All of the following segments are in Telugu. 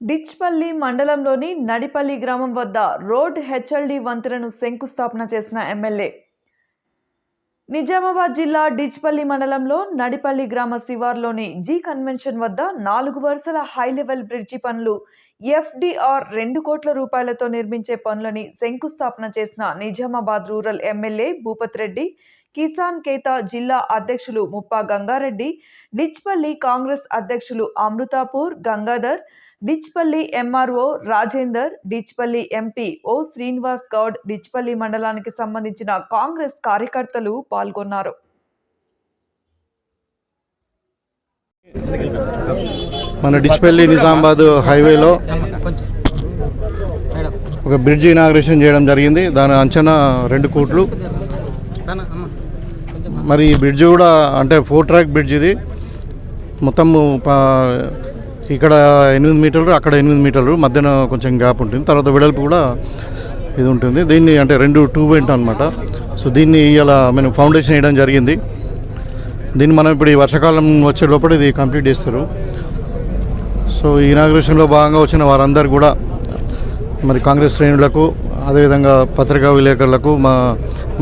డిచ్పల్లి మండలంలోని నడిపల్లి గ్రామం వద్ద రోడ్ హెచ్ఎల్డి వంతెనను శంకుస్థాపన చేసిన ఎమ్మెల్యే. నిజామాబాద్ జిల్లా డిచ్పల్లి మండలంలో నడిపల్లి గ్రామ శివార్లోని జీ కన్వెన్షన్ వద్ద నాలుగు వరుసల హై లెవెల్ బ్రిడ్జి పనులు ఎఫ్డిఆర్ రెండు కోట్ల రూపాయలతో నిర్మించే పనులని శంకుస్థాపన చేసిన నిజామాబాద్ రూరల్ ఎమ్మెల్యే భూపత్ రెడ్డి కిసాన్ కేతా జిల్లా అధ్యక్షులు ముప్పా గంగారెడ్డి డిచ్పల్లి కాంగ్రెస్ అధ్యక్షులు Amruthapur Gangadhar Dichpally MRO Rajender Dichpally MP O Srinivas Goud Dichpally మండలానికి సంబంధించిన కాంగ్రెస్ కార్యకర్తలు పాల్గొన్నారు. మన డిచ్పల్లి నిజామాబాద్ హైవేలో ఒక బ్రిడ్జ్ ఇనాగ్రేషన్ చేయడం జరిగింది. దాని అంచనా రెండు కోట్లు. మరి ఈ బ్రిడ్జ్ కూడా అంటే ఫోర్ ట్రాక్ బ్రిడ్జ్ ఇది. మొత్తం ఇక్కడ ఎనిమిది మీటర్లు అక్కడ ఎనిమిది మీటర్లు మధ్యన కొంచెం గ్యాప్ ఉంటుంది. తర్వాత వెడల్పు కూడా ఇది ఉంటుంది. దీన్ని అంటే రెండు టూ వెంట అనమాట సో దీన్ని ఇలా మేము ఫౌండేషన్ వేయడం జరిగింది. దీన్ని మనం ఇప్పుడు ఈ వర్షాకాలం వచ్చే లోపల ఇది కంప్లీట్ చేస్తారు. సో ఈ ఇనాగ్రేషన్లో భాగంగా వచ్చిన వారందరూ కూడా మరి కాంగ్రెస్ శ్రేణులకు అదేవిధంగా పత్రికా విలేకరులకు మా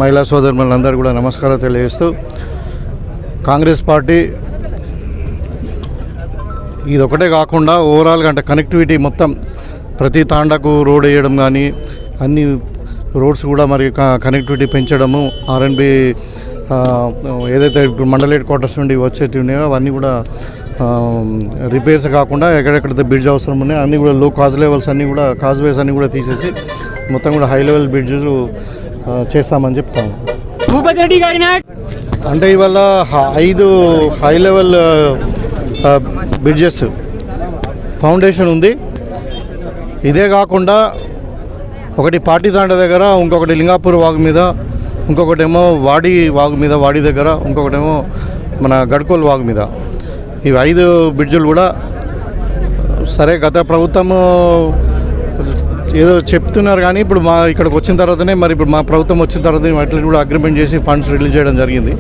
మహిళా సోదరులందరూ కూడా నమస్కారం తెలియజేస్తూ కాంగ్రెస్ పార్టీ ఇది ఒకటే కాకుండా ఓవరాల్గా అంటే కనెక్టివిటీ మొత్తం ప్రతి తాండాకు రోడ్ వేయడం కానీ అన్ని రోడ్స్ కూడా మరి కనెక్టివిటీ పెంచడము ఆర్ఎన్బి ఏదైతే ఇప్పుడు మండల హెడ్ క్వార్టర్స్ నుండి వచ్చేటివి ఉన్నాయో అవన్నీ కూడా రిపేర్స్ కాకుండా ఎక్కడెక్కడైతే బ్రిడ్జ్ అవసరం ఉన్నాయో అన్నీ కూడా లో కాజ్ లెవెల్స్ అన్నీ కూడా కాజ్ వేస్ అన్నీ కూడా తీసేసి మొత్తం కూడా హై లెవెల్ బ్రిడ్జెస్ చేస్తామని చెప్తాము. భూపతి రెడ్డి గారి నాయక్ అంటే ఇవాళ ఐదు హై లెవెల్ బ్రిడ్జెస్. ఫౌండేషన్ ఉంది. ఇదే కాకుండా ఒకటి పాటితాండ దగ్గర ఇంకొకటి లింగాపూర్ వాగు మీద ఇంకొకటేమో వాడి వాగు మీద వాడి దగ్గర ఇంకొకటేమో మన గడ్కోల్ వాగు మీద. ఇవి ఐదు బ్రిడ్జులు కూడా సరే గత ప్రభుత్వము ఏదో చెప్తున్నారు కానీ ఇప్పుడు మా ఇక్కడికి వచ్చిన తర్వాతనే మరి ఇప్పుడు మా ప్రభుత్వం వచ్చిన తర్వాత వాటిని కూడా అగ్రిమెంట్ చేసి ఫండ్స్ రిలీజ్ చేయడం జరిగింది.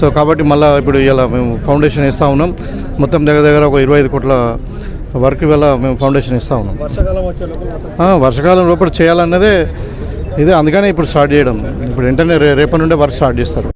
సో కాబట్టి మళ్ళీ ఇప్పుడు ఇలా మేము ఫౌండేషన్ ఇస్తూ ఉన్నాం. మొత్తం దగ్గర దగ్గర ఒక ఇరవై ఐదు కోట్ల వర్క్ వల్ల మేము ఫౌండేషన్ ఇస్తూ ఉన్నాం. వర్షాకాలం లోపల చేయాలన్నదే ఇదే. అందుకనే ఇప్పుడు స్టార్ట్ చేయడం. ఇప్పుడు వెంటనే రేపటి నుండే వర్క్ స్టార్ట్ చేస్తారు.